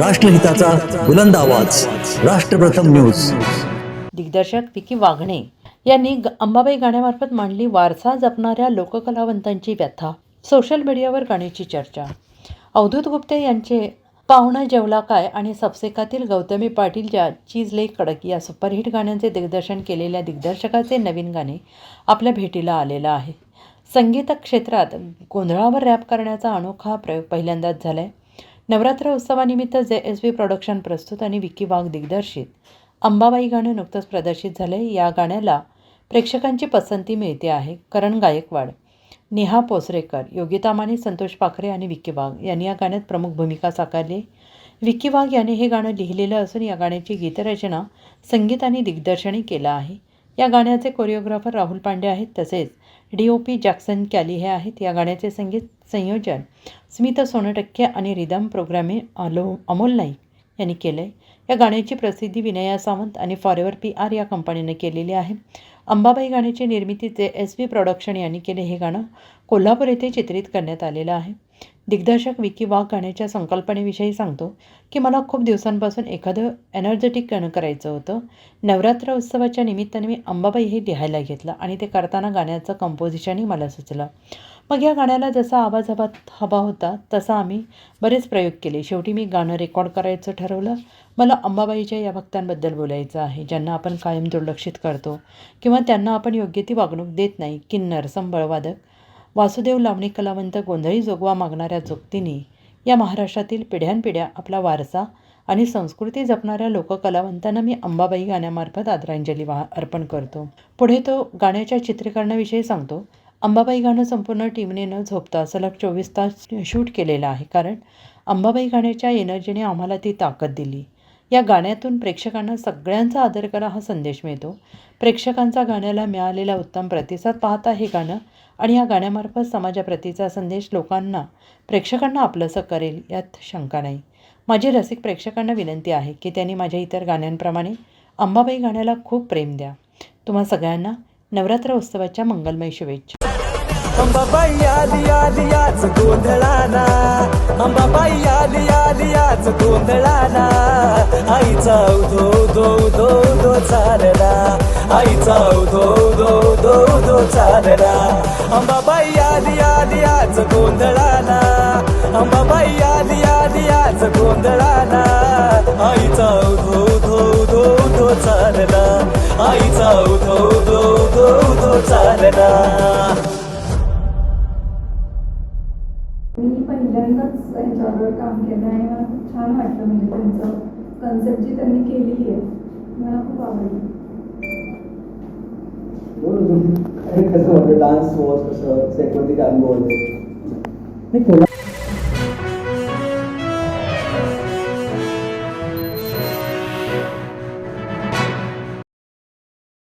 राष्ट्रहिताचा बुलंद आवाज. राष्ट्रप्रथम न्यूज. दिग्दर्शक विकी वाघणे यांनी ग- अंबाबाई गाण्यामार्फत मांडली वारसा जपणाऱ्या लोककलावंतांची व्यथा. सोशल मीडियावर गाण्याची चर्चा. अवधूत गुप्ते यांचे पाहुणा जेवला काय आणि सपसेकातील गौतमी पाटीलच्या चीज लेक कडक या सुपरहिट गाण्यांचे दिग्दर्शन केलेल्या दिग्दर्शकाचे नवीन गाणे आपल्या भेटीला आलेलं आहे. संगीत क्षेत्रात गोंधळावर रॅप करण्याचा अनोखा प्रयोग पहिल्यांदाच झाला आहे नवरात्र उत्सवानिमित्त जे एस बी प्रोडक्शन प्रस्तुत आणि विकी वाघ दिग्दर्शित. अंबाबाई गाणं नुकतंच प्रदर्शित झालं या गाण्याला प्रेक्षकांची पसंती मिळते आहे. करण गायकवाड नेहा पोसरेकर योगिता माने संतोष पाखरे आणि विकी वाघ यांनी या गाण्यात प्रमुख भूमिका साकारली. विकी वाघ यांनी हे गाणं लिहिलेलं असून या गाण्याची गीतरचना संगीत आणि दिग्दर्शनही केलं आहे. या गाण्याचे कोरिओग्राफर राहुल पांडे आहेत. तसेच D O P Jackson Kelly हे आहेत. या गाण्याचे संगीत संयोजन स्मित सोनटक्के आणि रिदम प्रोग्रामी अलो अमोल नाईक यांनी केलं आहे या गाण्याची प्रसिद्धी विनया सावंत आणि फॉरेवर पी आर या कंपनीने केलेली आहे. अंबाबाई गाण्याची निर्मिती जे एस बी प्रोडक्शन यांनी केले हे गाणं कोल्हापूर येथे चित्रित करण्यात आलेलं आहे. दिग्दर्शक विकी वाघ गाण्याच्या संकल्पनेविषयी सांगतो की मला खूप दिवसांपासून एखादं एनर्जेटिक गाणं करायचं होतं. नवरात्र उत्सवाच्या निमित्ताने मी अंबाबाई हे लिहायला घेतलं आणि ते करताना गाण्याचं कंपोजिशनही मला सुचलं. मग या गाण्याला जसा आवाज हवा हवा होता तसा आम्ही बरेच प्रयोग केले. शेवटी मी गाणं रेकॉर्ड करायचं ठरवलं. मला अंबाबाईच्या या भक्तांबद्दल बोलायचं आहे. ज्यांना आपण कायम दुर्लक्षित करतो किंवा त्यांना आपण योग्य ती वागणूक देत नाही किन्नर संबळवादक वासुदेव लावणी कलावंत गोंधळी जोगवा मागणाऱ्या जोगतींनी या महाराष्ट्रातील पिढ्यानपिढ्या आपला वारसा आणि संस्कृती जपणाऱ्या लोककलावंतांना मी अंबाबाई गाण्यामार्फत आदरांजली वा अर्पण करतो. पुढे तो गाण्याच्या चित्रीकरणाविषयी सांगतो. अंबाबाई गाणं संपूर्ण टीमने न झोपता सलग चोवीस तास शूट केलेलं आहे. कारण अंबाबाई गाण्याच्या एनर्जीने आम्हाला ती ताकद दिली. या गाण्यातून प्रेक्षकांना सगळ्यांचा आदर करा हा संदेश मिळतो. प्रेक्षकांचा गाण्याला मिळालेला उत्तम प्रतिसाद पाहता हे गाणं आणि या गाण्यामार्फत समाजाप्रतीचा संदेश लोकांना प्रेक्षकांना आपलंसं करेल यात शंका नाही. माझी रसिक प्रेक्षकांना विनंती आहे की त्यांनी माझ्या इतर गाण्यांप्रमाणे अंबाबाई गाण्याला खूप प्रेम द्या. तुम्हा सगळ्यांना नवरात्र उत्सवाच्या मंगलमय शुभेच्छा. अंबाबाई आली आली याच गोंधळाना अंबाबाई आली आली याच गोंधळाना आईचा उधो उधो उधो उधो चालला. आईचा उधो उधो उधो उधो चालला. अंबाबाई आली आली याच गोंधळाना अंबाबाई आली आली याच गोंधळाना आईचा उधो उधो उधो उधो चालला. आईचा उधो उधो उधो चालला. मी पहिल्यांदाच त्यांच्यावर काम केलं आहे. मला खूप छान वाटलं म्हणजे त्यांचं कन्सेप्ट जी त्यांनी केलेली आहे. मला खूप आवडली. कसं वाटतं डान्स वॉज़ कसं? सेटवरती काम अनुभव होते